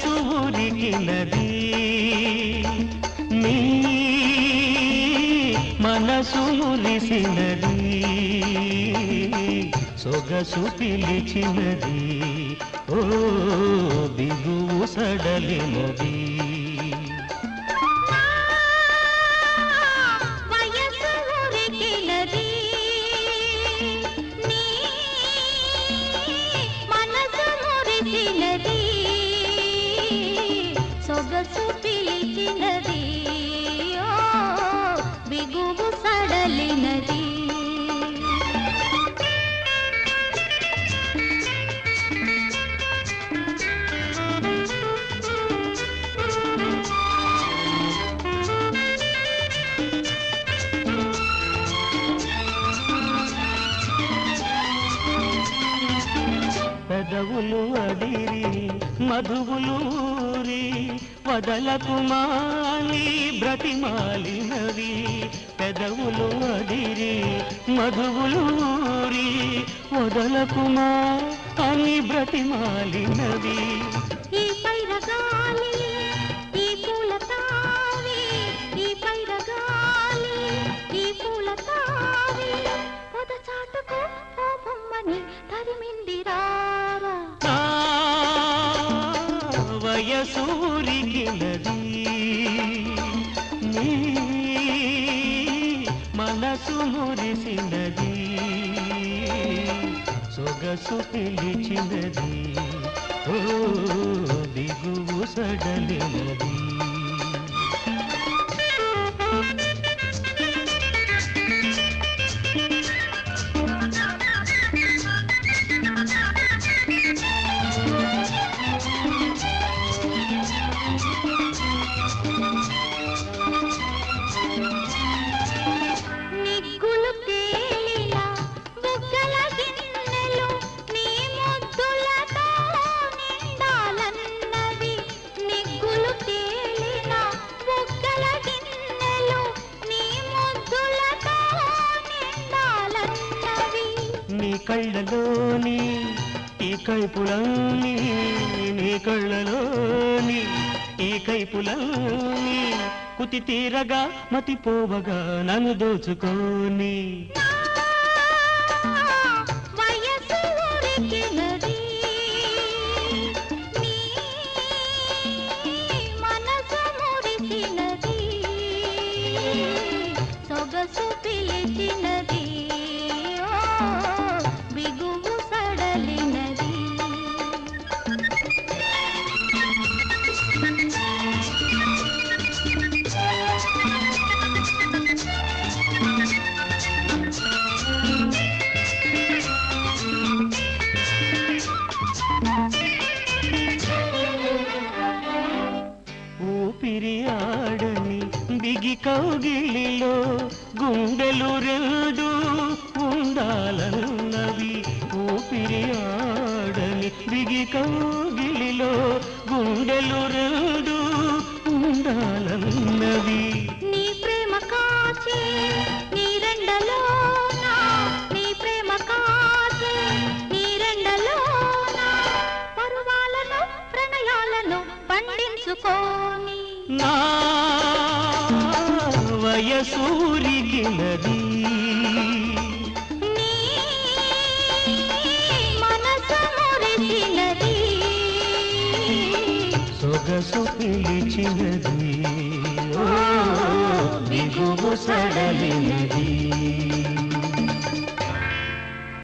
వయసు ఉరిగినది నీ మనసు మురిసినది. సొగసు పిలిచినది. ఓ దిగువు సడలినది. బిగువు సడలినది. పెదవులు అడిరి మధువులూరి వదలకు మాలి బ్రతిమాలినవి పెదవులు అదిరి మధువులూరి వదలకు మా అని బ్రతిమాలినవి ఈ వయసూరిగినది నీ మనసు మురిసినది. సొగసు పిలిచినది. ఓ దిగువు సడలినది. కళ్ళలోని ఈ కైపులని నీ కళ్ళలోని ఈ కైపులని కుతి తీరగా మతిపోవగా నన్ను దోచుకోని. ఊపిరి బిగి కౌగిలిలో గుండెలు రెండు ఉండాలన్నవి ఊపిరి ఆడని బిగి కౌగిలిలో నా వయసూరిగినది సొగసు పిలిచినది. బిగువు సడలినది.